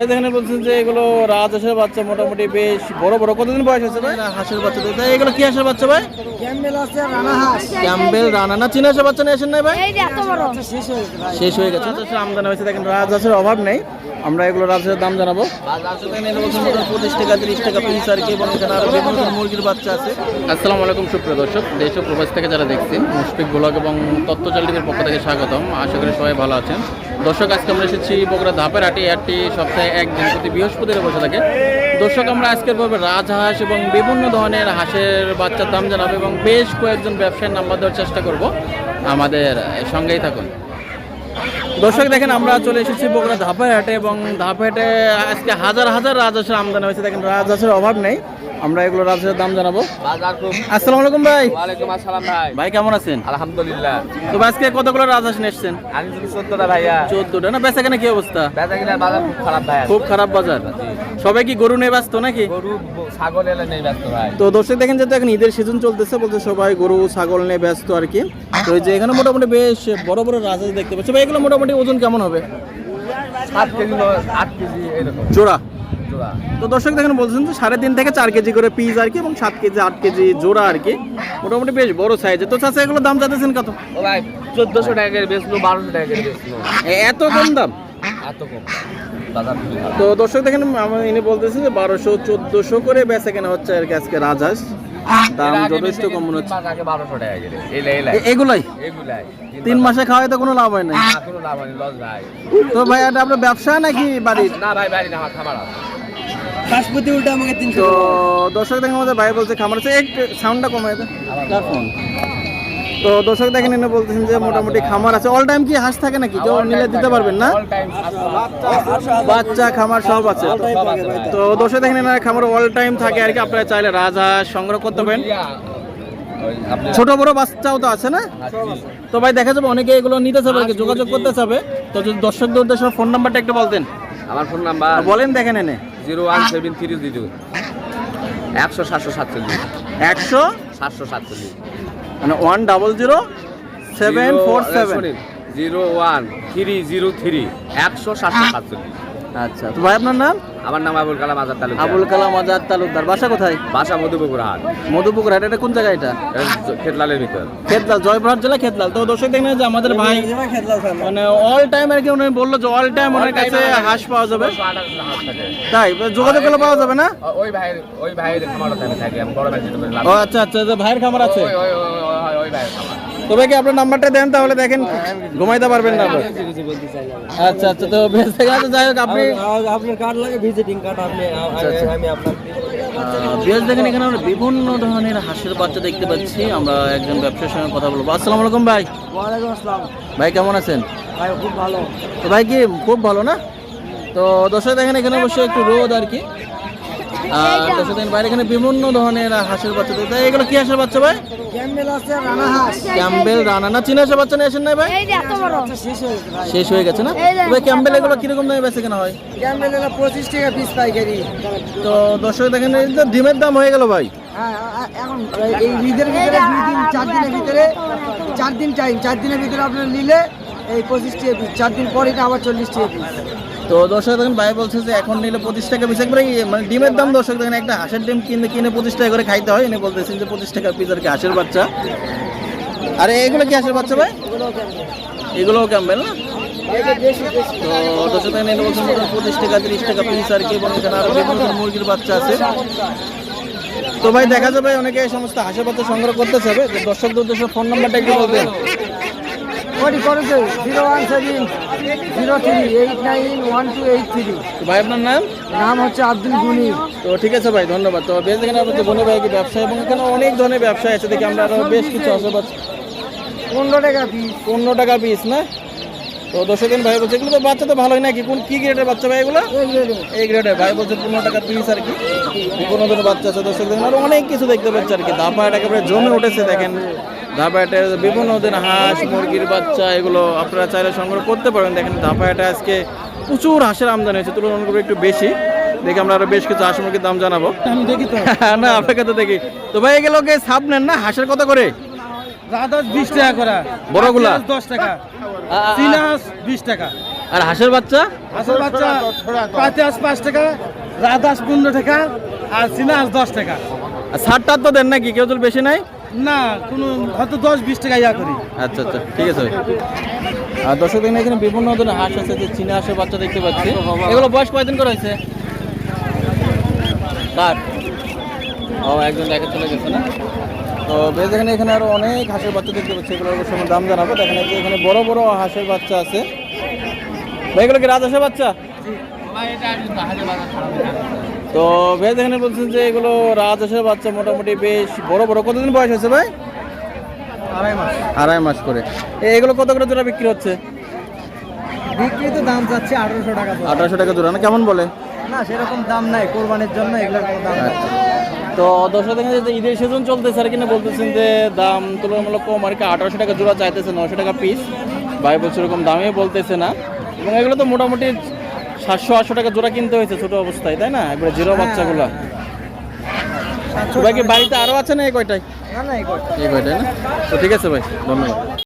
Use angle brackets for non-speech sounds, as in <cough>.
এই দেখেন বলছেন যে এগুলো রাজহাঁসের বাচ্চা মোটামুটি বেশ বড় বড়। কতদিন বয়স হয়েছে ভাই? হাঁসের বাচ্চা তো। তাই এগুলো কি হাঁসের বাচ্চা ভাই? ক্যাম্বেল আছে রানা হাঁস। ক্যাম্বেল রানা। না চীনা হাঁসের বাচ্চা নিয়ে আসেন নাই ভাই? এই যে এত বড়। শেষ হয়ে গেছে শেষ হয়ে গেছে। রাজহাঁসের আমদানি হয়েছে। দেখেন রাজহাঁসের অভাব নেই। আমরা এগুলো রাজহাঁসের দাম জানাব। পঁচিশ টাকা তিরিশ টাকা পিস আর কি। এবং এখানে আরও মুরগির বাচ্চা আছে। আসসালামু আলাইকুম সুপ্রিয় দর্শক। দেশ ও প্রবাস থেকে যারা দেখছেন মুশফিক ব্লগ এবং তত্ত্বচাল টিভির পক্ষ থেকে স্বাগতম। আশা করি সবাই ভালো আছেন। দর্শক আজকে আমরা এসেছি বগুড়া ধাপের হাটে। এই হাটটি সপ্তাহে একদিন প্রতি বৃহস্পতিবার বসে থাকে। দর্শক, আমরা আজকের পর্বে রাজহাঁস এবং বিভিন্ন ধরনের হাঁসের বাচ্চার দাম জানাব এবং বেশ কয়েকজন ব্যবসায়ীর নাম্বার দেওয়ার চেষ্টা করব। আমাদের সঙ্গেই থাকুন। দর্শক, দেখেন আমরা চলে এসেছি বগুড়া ধাপাহাটে হাটে এবং ধাপাহাটে হাটে আজকে হাজার হাজার রাজহাঁসের আমদানি হয়েছে। দেখেন রাজহাঁসের অভাব নেই। আমরা এগুলো রাজহাঁসের দাম জানাব। আসসালামু আলাইকুম ভাই। ওয়ালাইকুম আসসালাম ভাই। ভাই কেমন আছেন? আলহামদুলিল্লাহ। তো আজকে কতগুলো রাজহাঁস নিয়ে এসছেন? আমি শুধু চোদ্দটা ভাইয়া। চোদ্দটা? না বেচা কেনা কি অবস্থা? বেচা কিনার বাজার খুব খারাপ ভাই খুব খারাপ বাজার। সবাই কি গরু নিয়ে ব্যস্ত নাকি? গরু ছাগল এলে নেই ব্যস্ত ভাই। তো দর্শক দেখেন যেহেতু এখন ঈদের সিজন চলতেছে বলতে সবাই গরু ছাগল নিয়ে ব্যস্ত আর কি। তো এই যে এখানে মোটামুটি বেশ বড় বড় রাজহাঁস দেখতে পাচ্ছি। ভাই এগুলো মোটামুটি ওজন কেমন হবে? সাত কেজি আট কেজি এরকম। জোড়া? তো দর্শক দেখেন বলছেন যে সাড়ে তিন থেকে চার কেজি করে পিস আর কি এবং সাত কেজি আট কেজি জোড়া আর কি। মোটামুটি বেশ বড় সাইজে তো চাষা এগুলো দাম চাইতেছেন কত? ভাই চোদ্দশো টাকা করে বেচলো বারোশো টাকা করে বেচলো। এত কম দাম? এত কম। তো দর্শক দেখেন আমার ইনি বলতেছে যে বারোশো চোদ্দশো করে বেচা কেনা হচ্ছে আর কি আজকে রাজহাঁস। দাম যথেষ্ট কম মনে হচ্ছে। এগুলাই? এগুলাই। তিন মাসে খাওয়াই তো কোনো লাভ হয় না তো ভাই এটা আপনার ব্যবসা নাকি বাড়ির? না ভাই বাড়ি না আমার খাবার বাসপতি উল্টা আমাকে তিনশো তো দর্শক দেখেন আমাদের ভাই বলছে খামার আছে। একটু সাউন্ডটা কমাই দেন। ফোন তো দর্শক দেখেন এনে বলতেছেন যে মোটামুটি খামার আছে। অল টাইম কি হাঁস থাকে নাকি? কেউ নিলে দিতে পারবেন না? বাচ্চা খামার সব আছে। তো দর্শক দেখেন এনার খামার অল টাইম থাকে। আর কি আপনারা চাইলে রাজহাঁস সংগ্রহ করতে পারেন। ছোট বড় বাচ্চাও তো আছে না? তো ভাই দেখা যাবে। অনেকে এগুলো নিতে চাবে আর কি যোগাযোগ করতে চাবে তো যদি দর্শকদের উদ্দেশ্যে ফোন নাম্বারটা একটু বলতেন। আমার ফোন নাম্বার বলেন দেখেন এনে। Zero one seven three zero. একশো সাতশো সাতচল্লিশ। একশো? সাতশো সাতচল্লিশ। মানে one double zero seven four seven. Zero one three zero three. একশো সাতশো সাতচল্লিশ। আচ্ছা তো ভাই আপনার নাম? আমার নাম আবুল কালাম আজাদ তালুক আবুল কালাম আজাদ তালুকদার। বাসা কোথায়? বাসা মধুপুকুর হাট। মধুপুকুর হাট এটা কোন জায়গা এটা? খেতলালের ভিতর। খেতলাল জয়পুরহাট জেলা খেতলাল। তো দর্শক দেখেন যে আমাদের ভাই মানে অল টাইম আর কি উনি বলল যে অল টাইম ওনার কাছে হাঁস পাওয়া যাবে। তাই যোগাযোগ করলে পাওয়া যাবে না? ওই ভাই ওই ভাইয়ের খামারও থাকে বড় ভাই ও আচ্ছা আচ্ছা ভাইয়ের খামার আছে। ওই ওই ওই ওই- ওই ভাইয়ের খামার। তবে কি আপনার নাম্বারটা দেন তাহলে দেখেন ঘুমাইতে পারবেন না আচ্ছা আচ্ছা তো ঠিক আছে যাই হোক আপনি আপনার কার্ড লাগে ভিজিটিং কার্ড আপনি আচ্ছা। আমি আপনার বেশ দেখেন এখানে আমরা বিভিন্ন ধরনের হাঁসের বাচ্চা দেখতে পাচ্ছি। আমরা একজন ব্যবসার সঙ্গে কথা বলব। আসসালামু আলাইকুম ভাই। ওয়ালাইকুম আসসালাম। ভাই কেমন আছেন? ভাই খুব ভালো। তো ভাই কি খুব ভালো না? তো দর্শক দেখেন এখানে অবশ্যই একটু রোদ আর কি। আর দর্শক দেখেন বাইরে এখানে বিভিন্ন ধরনের হাঁসের বাচ্চা তো তাই এগুলো কি হাঁসের বাচ্চা ভাই? ক্যাম্বেল রানা হাঁস। ক্যাম্বেল রানা না চীনা হাঁসের বাচ্চা নিয়ে আসেন নাই ভাই? এই যে এত বড়। শেষ হয়ে গেছে শেষ হয়ে গেছে না? তবে ক্যাম্বেল এগুলো কীরকম দামে বেচে কেনা হয়? ক্যাম্বেল হলো পঁচিশ টাকা পিস পাইকারি। তো দর্শক দেখেন ডিমের দাম হয়ে গেল ভাই। হ্যাঁ এখন এই ঈদের ভিতরে দুই দিন চার দিনের ভিতরে চার দিন টাইম চার দিনের ভিতরে আপনার নিলে এই পঁচিশ টাকা পিস চার দিন পরে এটা আবার চল্লিশ টাকা পিস। তো দর্শক দেখেন ভাই বলছে যে এখন নিলে পঁচিশ টাকা পিস একবারে ইয়ে, মানে ডিমের দাম দর্শক দেখেন একটা হাঁসের ডিম কিনে কিনে পঁচিশ টাকা করে খাইতে হয়। এনে বলতেছেন যে পঁচিশ টাকা পিস আর কি হাঁসের বাচ্চা। আরে এগুলো কি হাঁসের বাচ্চা ভাই? এগুলোও ক্যাম্বেল না? তো দর্শক দেখেন এনে বলছেন পঁচিশ টাকা তিরিশ টাকা পিস আর কি এবং এখানে আরও বিভিন্ন মুরগির বাচ্চা আছে। তো ভাই দেখা যাবে অনেকে এই সমস্ত হাঁসের বাচ্চা সংগ্রহ করতে চাবে দর্শকদের উদ্দেশ্যে ফোন নাম্বারটা একটু বলবেন। ওটি করেছে zero one seven zero three eight nine one two eight three তো ভাই আপনার নাম? নাম হচ্ছে আব্দুল গুনি। তো ঠিক আছে ভাই ধন্যবাদ। তো বেশ এখানে আমাদের বনে ভাই কি ব্যবসা এবং এখানে অনেক ধরনের ব্যবসা আছে। দেখি আমরা আরও বেশ কিছু আশেপাশ পনেরো টাকা পিস পনেরো টাকা পিস না? তো দর্শক দিন ভাই বলছে এগুলো তো বাচ্চা তো ভালোই নাকি? কোন কি গ্রেডের বাচ্চা ভাই এগুলো? এই গ্রেডের ভাই বলছে পনেরো টাকা পিস আর কি। বিভিন্ন ধরনের বাচ্চা আছে। দর্শক দিন আরও অনেক কিছু দেখতে পাচ্ছে আর কি। ধাপাহাট একেবারে জমে উঠেছে দেখেন। ধাপাহাটের বিভিন্ন ধরনের হাঁস মুরগির বাচ্চা এগুলো আপনারা চাইলে সংগ্রহ করতে পারেন। দেখেন ধাপাহাটে আজকে প্রচুর হাঁসের আমদানি হয়েছে তুলনামূলক একটু বেশি। দেখি আমরা আরও বেশ কিছু হাঁস মুরগির দাম জানাব। আমি দেখি তো। <laughs> না আপনাকে তো দেখি। তো ভাই এগুলোকে সাপ নেন না? হাঁসের কত করে? রাধা বিশ টাকা করে। বড়গুলা? দশ টাকা। চীনা বিশ টাকা। আর হাঁসের বাচ্চা? আসল বাচ্চা পাতি হাঁস পাঁচ টাকা রাত হাঁস পনেরো টাকা আর চীনা হাঁস দশ টাকা। আর ছাড় টার তো দেন নাকি? কেউ তো বেশি নাই না কোনো হয়তো দশ বিশ টাকা ইয়া করি। আচ্ছা আচ্ছা ঠিক আছে ভাই। আর দর্শক দেখেন এখানে বিভিন্ন ধরনের হাঁস আছে যে চীনা হাঁসের বাচ্চা দেখতে পাচ্ছি। এগুলো বয়স কয়দিন করে হয়েছে? কার ও একজন দেখে চলে গেছে না? তো বেশ এখানে এখানে আরও অনেক হাঁসের বাচ্চা দেখতে পাচ্ছি। এগুলোর অবশ্য দাম জানাব। দেখেন যে এখানে বড় বড় হাঁসের বাচ্চা আছে। ভাই এগুলো কি রাজহাঁসের বাচ্চা? তো বেশ এখানে বলছেন যে এগুলো রাজ রাজহাঁসের বাচ্চা মোটামুটি বেশ বড় বড়। কতদিন বয়স হয়েছে ভাই? আড়াই মাস। আড়াই মাস করে। এ- এগুলো কত করে জোড়া বিক্রি হচ্ছে? বিক্রি তো দাম যাচ্ছে আঠারোশো টাকা আঠারোশো টাকা জোড়া না কেমন বলে? না সেরকম দাম নাই কোরবানির জন্য এগুলোর কোনো দাম নাই। আচ্ছা। তো দর্শক দেখেন যে ঈদের সিজন চলতেছে আর কিনা বলতেছেন যে দাম তুলনামূলক কম আর কি আঠারোশো টাকা জোড়া চাইতেছে নশো টাকা পিস ভাই বলছে এরকম দামে বলতেছে না। এবং এগুলো তো মোটামুটি সাতশো আটশো টাকা জোড়া কিনতে হয়েছে ছোট অবস্থায় তাই না? একবারে জিরো বাচ্চাগুলো। ভাই কি বাড়িতে আরও আছে না এই কয়টাই না না এই এই কয়টাই না? তো ঠিক আছে ভাই ধন্যবাদ।